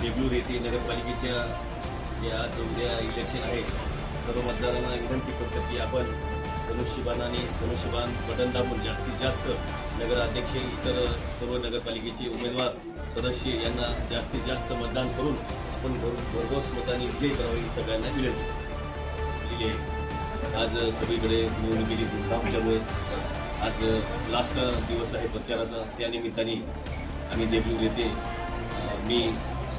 देगलूर येथे नगरपालिकेच्या जे आज उद्या इलेक्शन आहे सर्व मतदारांना विनंती करतो की आपण धनुष्यबाणाने धनुष्यबाण बटन दाबून जास्तीत जास्त नगराध्यक्ष इतर सर्व नगरपालिकेचे उमेदवार सदस्य यांना जास्तीत जास्त मतदान करून आपण भर भरघोस मताने विजयी करावी सगळ्यांना विनंती. केलेली आहे आज सगळीकडे निवडणुकीची धूमधाम चालू आहे आज लास्ट दिवस आहे प्रचाराचा. त्यानिमित्ताने आम्ही देगलूर येथे मी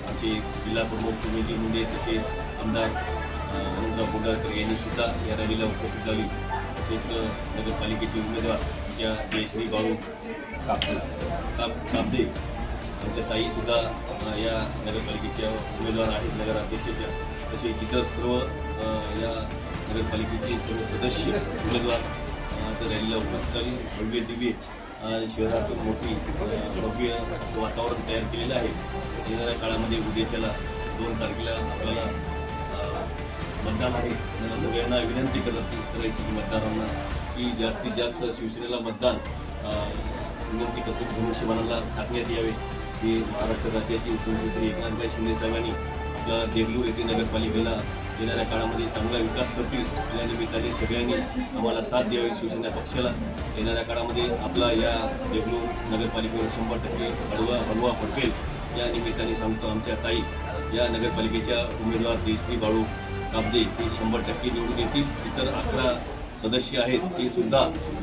आमचे जिल्हा प्रमुख सुमेधी मुंडे तसेच आमदार अ, अनंतराव बोंडारकर यांनी सुद्धा या रॅलीला उपस्थित झाली तसेच नगरपालिकेचे उमेदवार आमच्या जयश्री बाळू काप काप कापदे आमच्या ताईसुद्धा या नगरपालिकेच्या उमेदवार आहेत नगराध्यक्षाच्या. तसेच इतर सर्व या नगरपालिकेचे सर्व सदस्य उमेदवार तर त्या रॅलीला उपस्थित झाली भव्य दिव्य शहरातून मोठी भव्य वातावरण तयार केलेलं आहे. येणाऱ्या काळामध्ये उद्याच्याला दोन तारखेला आपल्याला मतदान आहे. सगळ्यांना विनंती करत करायची की मतदारांना की जास्तीत जास्त शिवसेनेला मतदान विनंती करतो. धनुष्यबाणाला टाकण्यात यावे. हे महाराष्ट्र राज्याचे उपमुख्यमंत्री एकनाथभाई शिंदे साहेबांनी आपल्या देगलूर येथे नगरपालिकेला येणाऱ्या काळामध्ये चांगला विकास करतील. या निमित्ताने सगळ्यांनी आम्हाला साथ द्यावी शिवसेना पक्षाला. येणाऱ्या काळामध्ये आपला या देगलूर नगरपालिकेवर शंभर टक्के हळवा हलवा फडकेल या निमित्ताने सांगतो आमच्या ताई या नगरपालिकेच्या उमेदवार जयश्री बाळू काबदे हे शंभर टक्के निवडून येतील. इतर अकरा सदस्य आहेत ते सुद्धा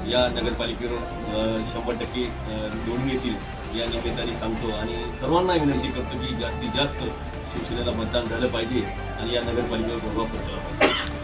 या नगरपालिकेवर शंभर टक्के निवडून येतील. या निमित्ताने सांगतो आणि सर्वांना विनंती करतो की जास्तीत जास्त शिवसेनेला मतदान झालं पाहिजे आणि या नगरपालिकेवर प्रभाव पडला पाहिजे